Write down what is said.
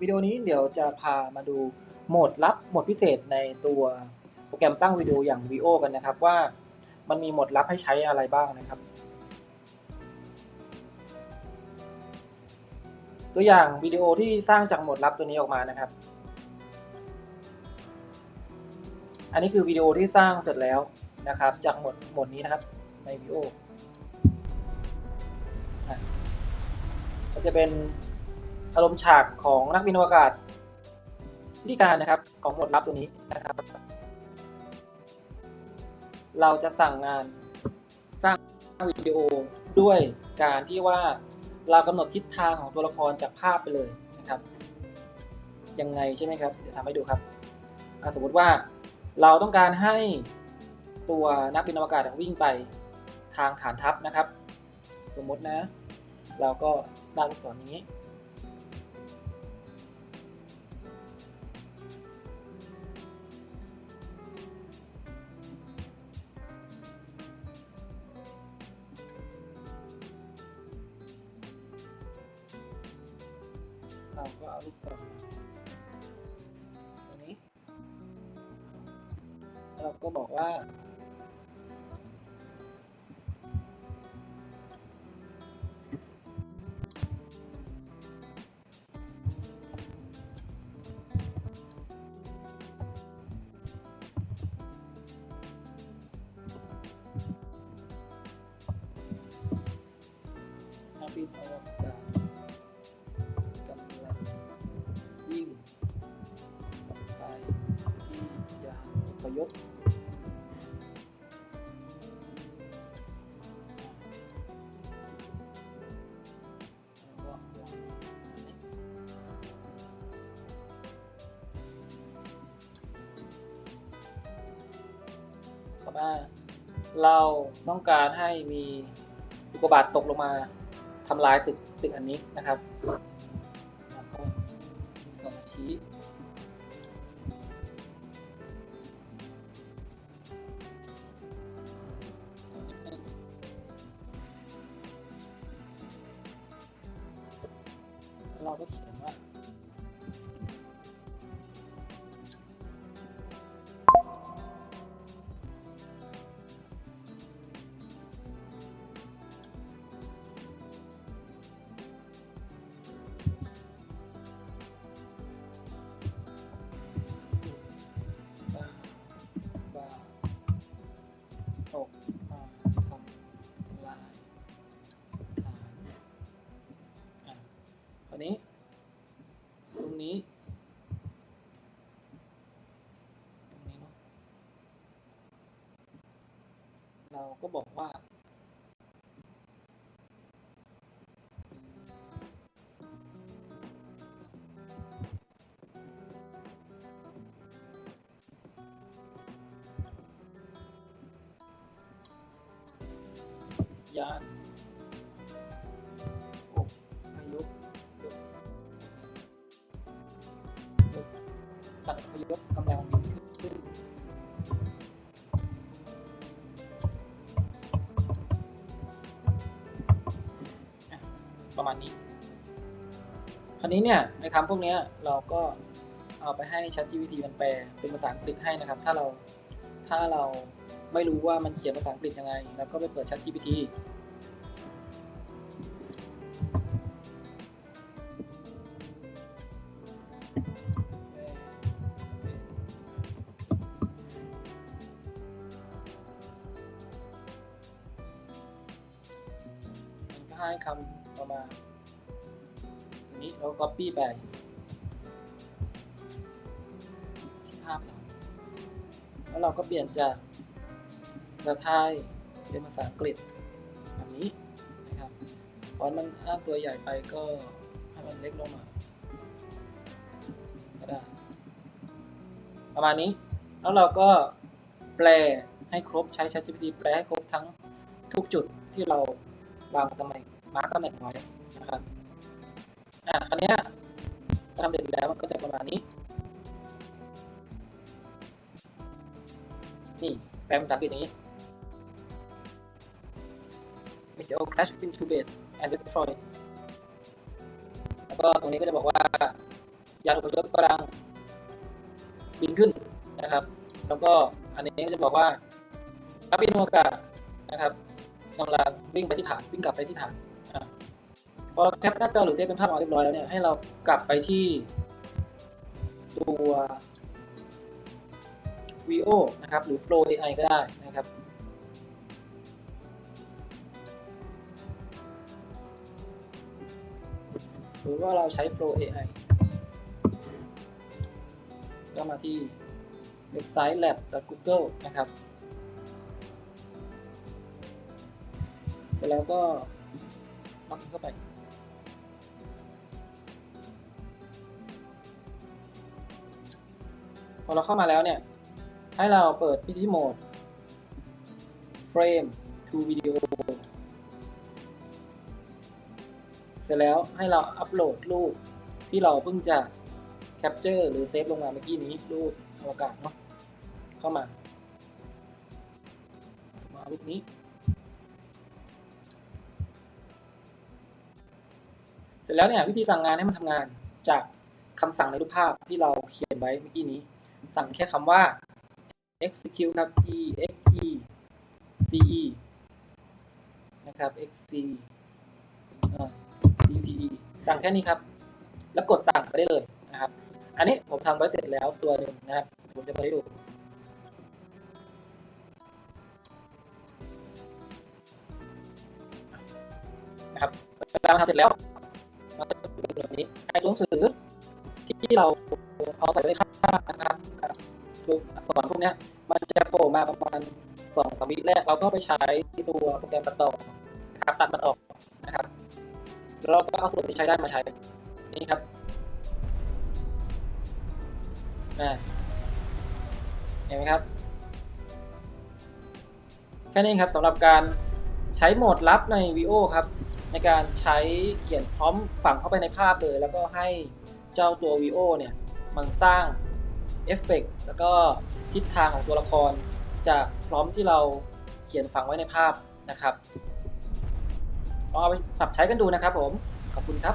วิดีโอนี้เดี๋ยวจะพามาดูโหมดลับโหมดพิเศษในตัวโปรแกรมสร้างวิดีโออย่าง VO กันนะครับว่ามันมีโหมดลับให้ใช้อะไรบ้างนะครับ ตัวอย่างวิดีโอที่สร้างจากโหมดลับตัวนี้ออกมานะครับ อันนี้คือวิดีโอที่สร้างเสร็จแล้วนะครับ จากโหมดโหมดนี้นะครับใน Veo อะก็จะเป็น อารมณ์ฉากของนักบินอวกาศวิธีการนะครับของหมดลับตัวนี้นะครับ เราจะสั่งงานสร้างวิดีโอด้วยการที่ว่าเรากำหนดทิศทางของตัวละครจากภาพไปเลยนะครับ ยังไงใช่ไหมครับเดี๋ยวทำให้ดูครับสมมติว่าเราต้องการให้ตัวนักบินอวกาศวิ่งไปทางฐานทัพนะครับ สมมตินะ เราก็ด้านลูกศรนี้ เราก็เอาลูกทรตรงนี้ เราก็บอกว่า ต่อมาเราต้องการให้มีอุกกาบาตตกลงมาทำลายตึกตึกอันนี้นะครับสองชี้เราก็เขียน ก็บอกว่า ยานอบพยพยกตัดพยพกำลัง ประมาณนี้ คราวนี้เนี่ยในคำพวกนี้เราก็เอาไปให้ ChatGPT มันแปลเป็นภาษาอังกฤษให้นะครับ ถ้าเราถ้าเราไม่รู้ว่ามันเขียนภาษาอังกฤษยังไงเราก็ไปเปิด ChatGPT มันก็ให้คำ ประมาณนี้เรา copy ไปที่ภาพเราแล้วเราก็เปลี่ยนจากภาษาไทยเป็นภาษาอังกฤษแบบนี้นะครับฟอนต์มันอ้างตัวใหญ่ไปก็ให้มันเล็กลงมาก็ได้ประมาณนี้ แล้วเราก็แปลให้ครบใช้ ChatGPT แปลให้ครบทั้งทุกจุดที่เราวางตำแหน่ง มาร์กตำแหน่งไว้นะครับ อ่าคราวนี้ทำเสร็จแล้วมันก็จะประมาณนี้ นี่แปลภาษาอังกฤษอย่างนี้ Meteor crash into base and destroy แล้วก็ตรงนี้ก็จะบอกว่ายานอพยพกำลังบินขึ้นนะครับ แล้วก็อันนี้ก็จะบอกว่านักบินอวกาศนะครับกำลังวิ่งไปที่ฐานวิ่งกลับไปที่ฐาน พอแคปหน้าจอหรือเซฟเป็นภาพออกเรียบร้อยแล้วเนี่ยให้เรากลับไปที่ตัว VO นะครับ หรือ Flow AI ก็ได้นะครับ หรือว่าเราใช้ Flow AI ก็มาที่เว็บไซต์ lab.google นะครับ เสร็จแล้วก็ล็อกเข้าไป พอเราเข้ามาแล้วเนี่ย ให้เราเปิดพิธีโหมด frame to video เสร็จแล้วให้เราอัปโหลดรูปที่เราเพิ่งจะ capture หรือเซฟลงมาเมื่อกี้นี้รูปอวกาศเนาะเข้ามา มารูปนี้ เสร็จแล้วเนี่ยวิธีสั่งงานให้มันทำงานจากคำสั่งในรูปภาพที่เราเขียนไว้เมื่อกี้นี้ สั่งแค่คำว่า execute ครับ e x e c e นะครับ x c c t e สั่งแค่นี้ครับ แล้วกดสั่งไปได้เลยนะครับ อันนี้ผมทำไว้เสร็จแล้วตัวหนึ่งนะครับ ผมจะไปดูนะครับเวลาทำเสร็จแล้วมันจะเป็นแบบนี้ไอ้ตัวหนังสือที่เราเอาใส่ไว้ข้างนะครับ ตัวอักษรพวกนี้มันจะโผล่มาประมาณสองสามวิแรกเราก็ไปใช้ตัวโปรแกรมตัดต่อนะครับตัดมันออกนะครับแล้วเราก็เอาส่วนที่ใช้ได้มาใช้นี่ครับเห็นไหมครับ แค่นี้ครับสำหรับการใช้โหมดลับใน VO ครับ ในการใช้เขียนพร้อมฝังเข้าไปในภาพเลย แล้วก็ให้เจ้าตัว VO เนี่ยมันสร้าง เอฟเฟกต์แล้วก็ทิศทางของตัวละคร จากพร้อมที่เราเขียนฝังไว้ในภาพนะครับลองเอาไปปรับใช้กันดูนะครับผม ขอบคุณครับ